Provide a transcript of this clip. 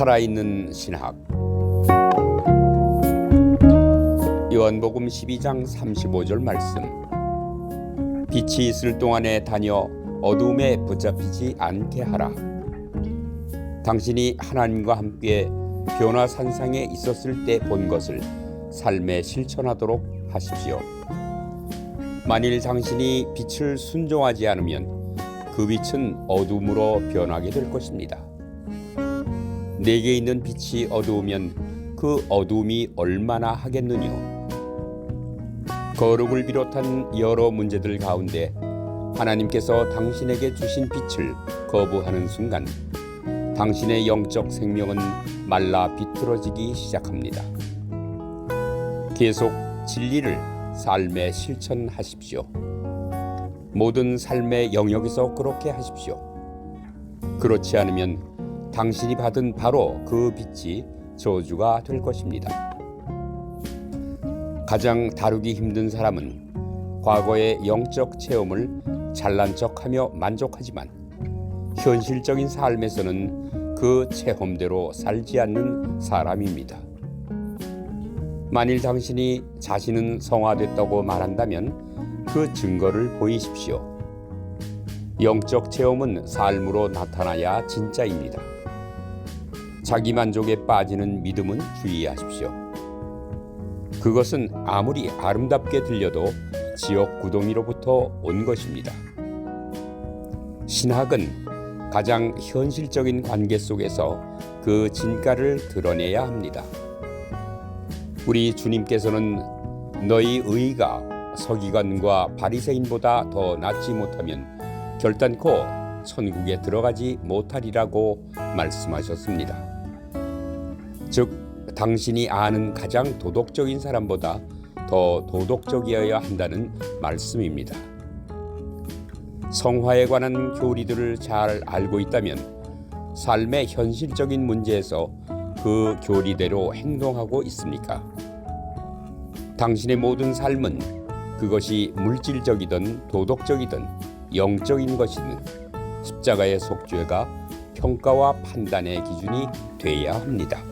살아있는 신학. 요한복음 12장 35절 말씀. 빛이 있을 동안에 다녀 어둠에 붙잡히지 않게 하라. 당신이 하나님과 함께 변화산상에 있었을 때 본 것을 삶에 실천하도록 하십시오. 만일 당신이 빛을 순종하지 않으면 그 빛은 어둠으로 변하게 될 것입니다. 내게 있는 빛이 어두우면 그 어둠이 얼마나 하겠느뇨. 거룩을 비롯한 여러 문제들 가운데 하나님께서 당신에게 주신 빛을 거부하는 순간 당신의 영적 생명은 말라 비틀어지기 시작합니다. 계속 진리를 삶에 실천하십시오. 모든 삶의 영역에서 그렇게 하십시오. 그렇지 않으면 당신이 받은 바로 그 빛이 저주가 될 것입니다. 가장 다루기 힘든 사람은 과거의 영적 체험을 잘난 척하며 만족하지만 현실적인 삶에서는 그 체험대로 살지 않는 사람입니다. 만일 당신이 자신은 성화됐다고 말한다면 그 증거를 보이십시오. 영적 체험은 삶으로 나타나야 진짜입니다. 자기 만족에 빠지는 믿음은 주의하십시오. 그것은 아무리 아름답게 들려도 지옥 구덩이로부터 온 것입니다. 신학은 가장 현실적인 관계 속에서 그 진가를 드러내야 합니다. 우리 주님께서는 너희 의가 서기관과 바리새인보다 더 낫지 못하면 결단코 천국에 들어가지 못하리라고 말씀하셨습니다. 즉 당신이 아는 가장 도덕적인 사람보다 더 도덕적이어야 한다는 말씀입니다. 성화에 관한 교리들을 잘 알고 있다면 삶의 현실적인 문제에서 그 교리대로 행동하고 있습니까? 당신의 모든 삶은 그것이 물질적이든 도덕적이든 영적인 것이든 십자가의 속죄가 평가와 판단의 기준이 돼야 합니다.